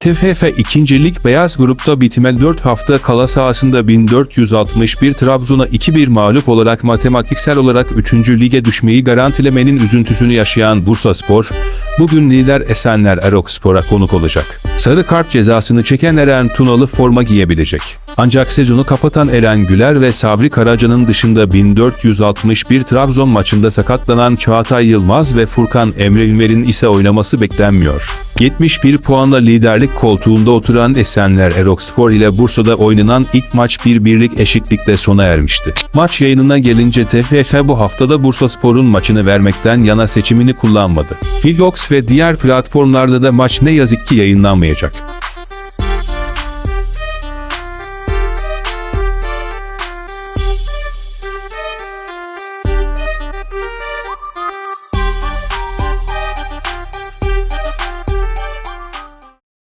TFF 2. Lig Beyaz Grup'ta bitime 4 hafta kala sahasında 1461 Trabzon'a 2-1 mağlup olarak matematiksel olarak 3. lige düşmeyi garantilemenin üzüntüsünü yaşayan Bursaspor, bugün lider Esenler Erokspor'a konuk olacak. Sarı kart cezasını çeken Eren Tunalı forma giyebilecek. Ancak sezonu kapatan Eren Güler ve Sabri Karaca'nın dışında 1461 Trabzon maçında sakatlanan Çağatay Yılmaz ve Furkan Emre Ümer'in ise oynaması beklenmiyor. 71 puanla liderlik koltuğunda oturan Esenler Erokspor ile Bursa'da oynanan ilk maç bir birlik eşitlikle sona ermişti. Maç yayınına gelince TFF bu haftada Bursaspor'un maçını vermekten yana seçimini kullanmadı. Ve diğer platformlarda da maç ne yazık ki yayınlanmayacak.